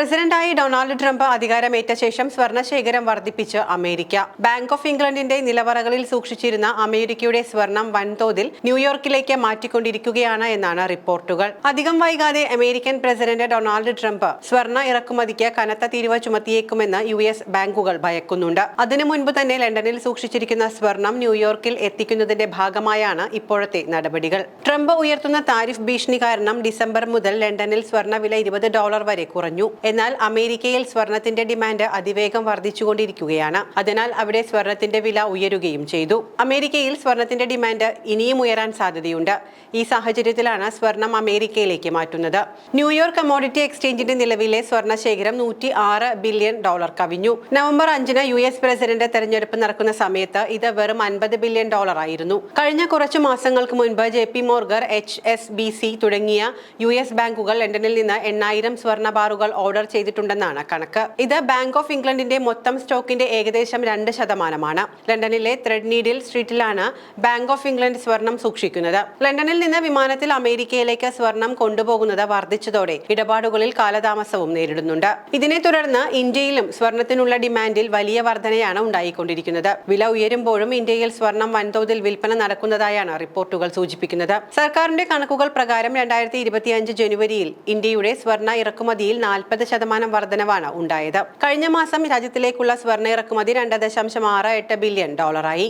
പ്രസിഡന്റായി Donald Trump അധികാരമേറ്റ ശേഷം സ്വർണശേഖരം വർദ്ധിപ്പിച്ച് അമേരിക്ക. ബാങ്ക് ഓഫ് ഇംഗ്ലണ്ടിന്റെ നിലവറകളിൽ സൂക്ഷിച്ചിരുന്ന അമേരിക്കയുടെ സ്വർണം വൻതോതിൽ ന്യൂയോർക്കിലേക്ക് മാറ്റിക്കൊണ്ടിരിക്കുകയാണ് എന്നാണ് റിപ്പോർട്ടുകൾ. അധികം വൈകാതെ അമേരിക്കൻ പ്രസിഡന്റ് ഡൊണാൾഡ് ട്രംപ് സ്വർണ ഇറക്കുമതിക്ക് കനത്ത തീരുവ ചുമത്തിയേക്കുമെന്ന് യു എസ് ബാങ്കുകൾ ഭയക്കുന്നുണ്ട്. അതിനു മുൻപ് തന്നെ ലണ്ടനിൽ സൂക്ഷിച്ചിരിക്കുന്ന സ്വർണം ന്യൂയോർക്കിൽ എത്തിക്കുന്നതിന്റെ ഭാഗമായാണ് ഇപ്പോഴത്തെ നടപടികൾ. ട്രംപ് ഉയർത്തുന്ന താരിഫ് ഭീഷണി കാരണം ഡിസംബർ മുതൽ ലണ്ടനിൽ സ്വർണവില ഇരുപത് ഡോളർ വരെ കുറഞ്ഞു. എന്നാൽ അമേരിക്കയിൽ സ്വർണത്തിന്റെ ഡിമാൻഡ് അതിവേഗം വർദ്ധിച്ചുകൊണ്ടിരിക്കുകയാണ്. അതിനാൽ അവിടെ സ്വർണത്തിന്റെ വില ഉയരുകയും ചെയ്തു. അമേരിക്കയിൽ സ്വർണത്തിന്റെ ഡിമാൻഡ് ഇനിയും ഉയരാൻ സാധ്യതയുണ്ട്. ഈ സാഹചര്യത്തിലാണ് സ്വർണം അമേരിക്കയിലേക്ക് മാറ്റുന്നത്. ന്യൂയോർക്ക് കമോഡിറ്റി എക്സ്ചേഞ്ചിന്റെ നിലവിലെ സ്വർണശേഖരം നൂറ്റി ആറ് ബില്യൺ ഡോളർ കവിഞ്ഞു. നവംബർ അഞ്ചിന് യു എസ് പ്രസിഡന്റ് തെരഞ്ഞെടുപ്പ് നടക്കുന്ന സമയത്ത് ഇത് വെറും അൻപത് ബില്യൺ ഡോളർ ആയിരുന്നു. കഴിഞ്ഞ കുറച്ച് മാസങ്ങൾക്ക് മുൻപ് J P Morgan H S B C തുടങ്ങിയ യു എസ് ബാങ്കുകൾ ലണ്ടനിൽ നിന്ന് എണ്ണായിരം സ്വർണ ബാറുകൾ ഓർഡർ ചെയ്തിട്ടുണ്ടെന്നാണ് കണക്ക്. ഇത് ബാങ്ക് ഓഫ് ഇംഗ്ലണ്ടിന്റെ മൊത്തം സ്റ്റോക്കിന്റെ ഏകദേശം രണ്ട് ശതമാനമാണ്. ലണ്ടനിലെ ത്രെഡ് നീഡിൽ സ്ട്രീറ്റിലാണ് ബാങ്ക് ഓഫ് ഇംഗ്ലണ്ട് സ്വർണം സൂക്ഷിക്കുന്നത്. ലണ്ടനിൽ നിന്ന് വിമാനത്തിൽ അമേരിക്കയിലേക്ക് സ്വർണം കൊണ്ടുപോകുന്നത് വർദ്ധിച്ചതോടെ ഇടപാടുകളിൽ കാലതാമസവും നേരിടുന്നുണ്ട്. ഇതിനെ തുടർന്ന് ഇന്ത്യയിലും സ്വർണത്തിനുള്ള ഡിമാൻഡിൽ വലിയ വർധനയാണ് ഉണ്ടായിക്കൊണ്ടിരിക്കുന്നത്. വില ഉയരുമ്പോഴും ഇന്ത്യയിൽ സ്വർണം വൻതോതിൽ വിൽപ്പന നടക്കുന്നതായാണ് റിപ്പോർട്ടുകൾ സൂചിപ്പിക്കുന്നത്. സർക്കാരിന്റെ കണക്കുകൾ പ്രകാരം രണ്ടായിരത്തി ജനുവരിയിൽ ഇന്ത്യയുടെ സ്വർണ ഇറക്കുമതിയിൽ നാൽപ്പത് ശതമാനം വർധനവാണ് ഉണ്ടായത്. കഴിഞ്ഞ മാസം രാജ്യത്തിലേക്കുള്ള സ്വർണ ഇറക്കുമതി രണ്ട് ദശാംശം ആറ് എട്ട് ബില്യൺ ഡോളറായി.